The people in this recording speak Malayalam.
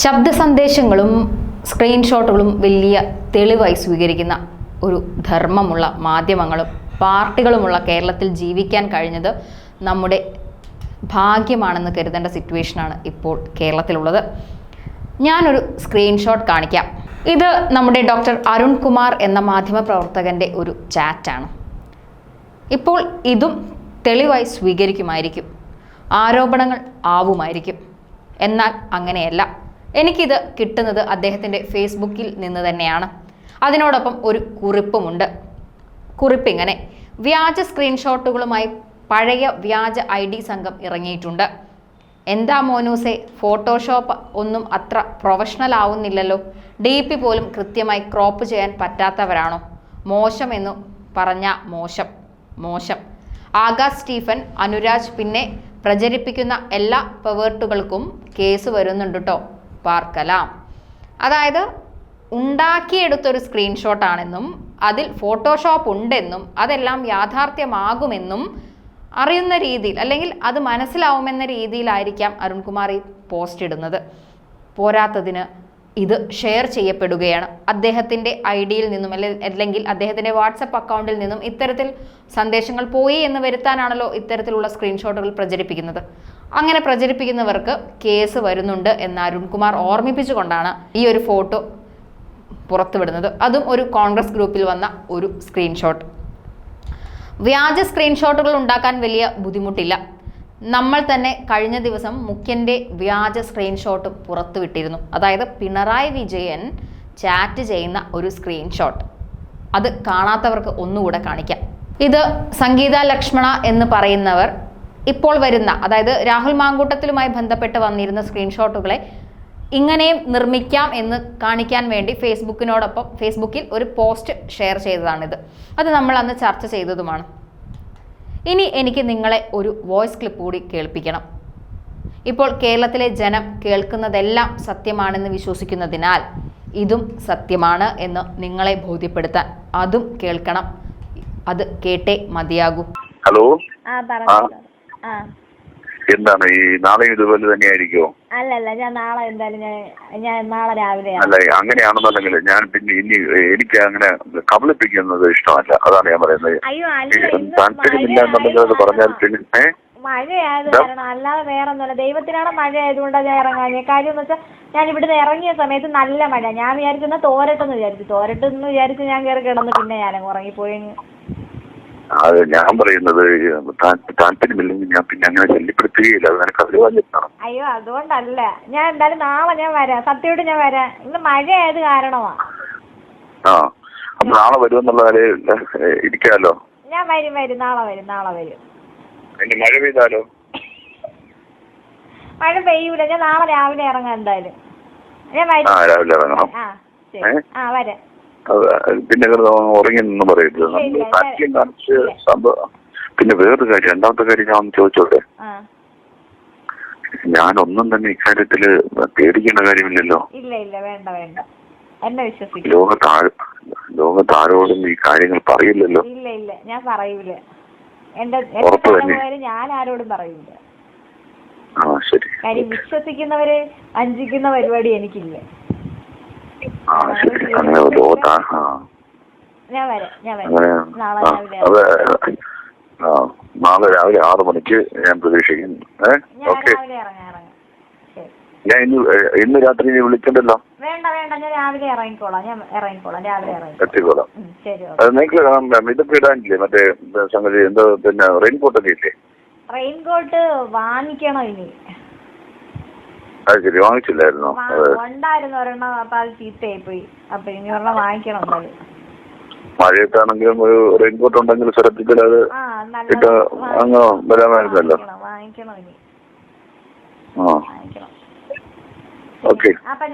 ശബ്ദ സന്ദേശങ്ങളും സ്ക്രീൻഷോട്ടുകളും വലിയ തെളിവായി സ്വീകരിക്കുന്ന ഒരു ധർമ്മമുള്ള മാധ്യമങ്ങളും പാർട്ടികളുമുള്ള കേരളത്തിൽ ജീവിക്കാൻ കഴിഞ്ഞത് നമ്മുടെ ഭാഗ്യമാണെന്ന് കരുതേണ്ട സിറ്റുവേഷനാണ് ഇപ്പോൾ കേരളത്തിലുള്ളത്. ഞാനൊരു സ്ക്രീൻഷോട്ട് കാണിക്കാം. ഇത് നമ്മുടെ ഡോക്ടർ അരുൺ കുമാർ എന്ന മാധ്യമ മാധ്യമപ്രവർത്തകന്റെ ഒരു ചാറ്റാണ്. ഇപ്പോൾ ഇതും തെളിവായി സ്വീകരിക്കുമായിരിക്കും. ആരോപണങ്ങൾ ആവുമായിരിക്കും. എന്നാൽ അങ്ങനെയല്ല. എനിക്കിത് കിട്ടുന്നത് അദ്ദേഹത്തിന്റെ ഫേസ്ബുക്കിൽ നിന്ന് തന്നെയാണ്. അതിനോടൊപ്പം ഒരു കുറിപ്പുമുണ്ട്. കുറിപ്പിങ്ങനെ. വ്യാജ സ്ക്രീൻഷോട്ടുകളുമായി പഴയ വ്യാജ ഐ ഡി സംഘം ഇറങ്ങിയിട്ടുണ്ട്. എന്താ മോനൂസെ ഫോട്ടോഷോപ്പ് ഒന്നും അത്ര പ്രൊഫഷണൽ ആവുന്നില്ലല്ലോ. ഡി പി പോലും കൃത്യമായി ക്രോപ്പ് ചെയ്യാൻ പറ്റാത്തവരാണോ? മോശം എന്ന് പറഞ്ഞ മോശം. മോശം. ആകാശ് സ്റ്റീഫൻ അനുരാജ് പിന്നെ പ്രചരിപ്പിക്കുന്ന എല്ലാ പെവേർട്ടുകൾക്കും കേസ് വരുന്നുണ്ട് കേട്ടോ പാർക്കലാം. അതായത് ഉണ്ടാക്കിയെടുത്തൊരു സ്ക്രീൻഷോട്ടാണെന്നും അതിൽ ഫോട്ടോഷോപ്പ് ഉണ്ടെന്നും അതെല്ലാം യാഥാർത്ഥ്യമാകുമെന്നും അറിയുന്ന രീതിയിൽ അല്ലെങ്കിൽ അത് മനസ്സിലാവുമെന്ന രീതിയിലായിരിക്കാം അരുൺകുമാർ ഈ പോസ്റ്റ് ഇടുന്നത് പോരാത്തതിന് ഇത് ഷെയർ ചെയ്യപ്പെടുകയാണ്. അദ്ദേഹത്തിന്റെ ഐ ഡിയിൽ നിന്നും അല്ലെ- അല്ലെങ്കിൽ അദ്ദേഹത്തിന്റെ വാട്സപ്പ് അക്കൗണ്ടിൽ നിന്നും ഇത്തരത്തിൽ സന്ദേശങ്ങൾ പോയി എന്ന് വരുത്താനാണല്ലോ ഇത്തരത്തിലുള്ള സ്ക്രീൻഷോട്ടുകൾ പ്രചരിപ്പിക്കുന്നത്. അങ്ങനെ പ്രചരിപ്പിക്കുന്നവർക്ക് കേസ് വരുന്നുണ്ട് എന്ന് അരുൺകുമാർ ഓർമ്മിപ്പിച്ചുകൊണ്ടാണ് ഈ ഒരു ഫോട്ടോ പുറത്തുവിടുന്നത്. അതും ഒരു കോൺഗ്രസ് ഗ്രൂപ്പിൽ വന്ന ഒരു സ്ക്രീൻഷോട്ട് വ്യാജ സ്ക്രീൻഷോട്ടുകൾ ഉണ്ടാക്കാൻ വലിയ ബുദ്ധിമുട്ടില്ല. നമ്മൾ തന്നെ കഴിഞ്ഞ ദിവസം മുഖ്യന്റെ വ്യാജ സ്ക്രീൻഷോട്ട് പുറത്തുവിട്ടിരുന്നു. അതായത് പിണറായി വിജയൻ ചാറ്റ് ചെയ്യുന്ന ഒരു സ്ക്രീൻഷോട്ട് അത് കാണാത്തവർക്ക് ഒന്നുകൂടെ കാണിക്കാം. ഇത് സംഗീത ലക്ഷ്മണ എന്ന് പറയുന്നവർ ഇപ്പോൾ വരുന്ന അതായത് രാഹുൽ മാങ്കൂട്ടത്തിലുമായി ബന്ധപ്പെട്ട് വന്നിരുന്ന സ്ക്രീൻഷോട്ടുകളെ ഇങ്ങനെയും നിർമ്മിക്കാം എന്ന് കാണിക്കാൻ വേണ്ടി ഫേസ്ബുക്കിനോടൊപ്പം ഫേസ്ബുക്കിൽ ഒരു പോസ്റ്റ് ഷെയർ ചെയ്തതാണിത്. അത് നമ്മൾ അന്ന് ചർച്ച ചെയ്തതുമാണ്. ഇനി എനിക്ക് നിങ്ങളെ ഒരു വോയിസ് ക്ലിപ്പ് കൂടി കേൾപ്പിക്കണം. ഇപ്പോൾ കേരളത്തിലെ ജനം കേൾക്കുന്നതെല്ലാം സത്യമാണെന്ന് വിശ്വസിക്കുന്നതിനാൽ ഇതും സത്യമാണ് എന്ന് നിങ്ങളെ ബോധ്യപ്പെടുത്താൻ അതും കേൾക്കണം. അത് കേട്ടേ മതിയാകൂ. ഹലോ. ആ എന്താണ് ഈ നാളെയും ഇതുപോലെ തന്നെയായിരിക്കുമോ അല്ലല്ല ഞാൻ നാളെ എന്തായാലും ഞാൻ ഞാൻ നാളെ രാവിലെ അല്ല അങ്ങനെയാണെന്നുണ്ടെങ്കിൽ ഞാൻ പിന്നെ ഇനി എനിക്ക് അങ്ങനെ കബളിപ്പിക്കുന്നത് ഇഷ്ടമല്ല. അതാണ് ഞാൻ പറയുന്നത്. താല്പര്യമില്ല എന്നുണ്ടെങ്കിൽ അത് പറഞ്ഞാൽ പിന്നെ മഴയായത് കാരണം അല്ലാതെ വേറെ ഒന്നുമില്ല ദൈവത്തിനാണ് മഴ ആയതുകൊണ്ടാണ് ഞാൻ ഇറങ്ങാൻ കാര്യം എന്ന് വെച്ചാൽ ഞാൻ ഇവിടുന്ന് ഇറങ്ങിയ സമയത്ത് നല്ല മഴ ഞാൻ വിചാരിക്കുന്ന തോരട്ടെന്ന് വിചാരിച്ചു. തോരട്ടെന്ന് വിചാരിച്ച് ഞാൻ കയറി കിടന്ന് പിന്നെ ഞാനങ്ങ് ഉറങ്ങിപ്പോയി അത് ഞാൻ പറയുന്നത് താല്പര്യമില്ലെങ്കിൽ ഞാൻ പിന്നെ അങ്ങനെ ശല്യപ്പെടുത്തുകയില്ല. അത് നിനക്ക് അറിയാൻ അയ്യോ അതുകൊണ്ടല്ല. ഞാൻ എന്തായാലും നാളെ ഞാൻ വരാം. സത്യോട് ഞാൻ വരാം. ഇന്ന് മഴയായത് കാരണമാ. ആ. അപ്പൊ നാളെ വരുമെന്നുള്ള കാര്യം ഇരിക്കാലോ? ഞാൻ വരും വരും. നാളെ വരും നാളെ വരും. എന്റെ മഴ പെയ്താലോ? മഴ പെയ്യൂല. ഞാൻ നാളെ രാവിലെ ഇറങ്ങാം എന്തായാലും. ഞാൻ വരും. രാവിലെ ഇറങ്ങണം. ആ വരാം. പിന്നെ കിടന്ന് ഉറങ്ങി നിന്ന് പറയരുത്. നമ്മൾ ഇല്ല, കാണിച്ച് സംഭവം പിന്നെ വേറൊരു കാര്യം രണ്ടാമത്തെ കാര്യം ഞാൻ ഒന്ന് ചോദിച്ചോട്ടെ? ഞാൻ ഞാനൊന്നും തന്നെ ഇക്കാര്യത്തിൽ പേടിക്കേണ്ട കാര്യമില്ലല്ലോ. ഇല്ല ഇല്ല വേണ്ട വേണ്ട. എന്നെ വിശ്വസിക്കും. ലോകത്ത് ആര് ലോകത്ത് ആരോടും ഈ കാര്യങ്ങൾ പറയില്ലല്ലോ. ഇല്ല ഇല്ല ഞാൻ പറയൂല. എന്റെ എന്റെ ഞാൻ ആരോടും പറയൂല. ആ ശരി കാര്യം വിശ്വസിക്കുന്നവര് അഞ്ചിക്കുന്ന പരിപാടി എനിക്കില്ല. ആ ശരി അങ്ങനെ ലോകത്ത് ആ- ആ, ഞാൻ വരാം ഞാൻ വരാം. നാളെ രാവിലെ അത് ആ നാളെ രാവിലെ ആറ് മണിക്ക് ഞാൻ പ്രതീക്ഷിക്കുന്നു. ഏ? ഓക്കെ. ഞാൻ ഇന്ന് ഇന്ന് രാത്രി നീ വിളിക്കണ്ടല്ലോ? വേണ്ട വേണ്ട ഞാൻ രാവിലെ ഇറങ്ങിക്കോളാം. ഞാൻ ഇറങ്ങിക്കോളാം രാവിലെ ഇറങ്ങിക്കോളാം. എത്തിക്കോളാം. അത് നിങ്ങൾക്ക് ഇതൊക്കെ ഇടാനില്ലേ? മറ്റേ സംഗതി എന്തോ പിന്നെ റെയിൻകോട്ട് ഒക്കെ ഇല്ലേ? റെയിൻകോട്ട് വാങ്ങിക്കണം ഇനി. അത് ശരി വാങ്ങിച്ചില്ലായിരുന്നോ? ഉണ്ടായിരുന്നു ഒരെണ്ണം അപ്പൊ അത് ചീത്തയായി പോയി അപ്പൊ ഇനി ഒരെണ്ണം വാങ്ങിക്കണം മഴയത്താണെങ്കിലും ഒരു റെയിൻകോട്ട് ഉണ്ടെങ്കിൽ ശ്രദ്ധിക്കൽ അത് ഇട്ട് അങ്ങ് വരാമായിരുന്നല്ലോ. വാങ്ങിക്കണം ഓക്കെ ഇനി. ആ. വാങ്ങിക്കണം. ഓക്കെ. അപ്പൊ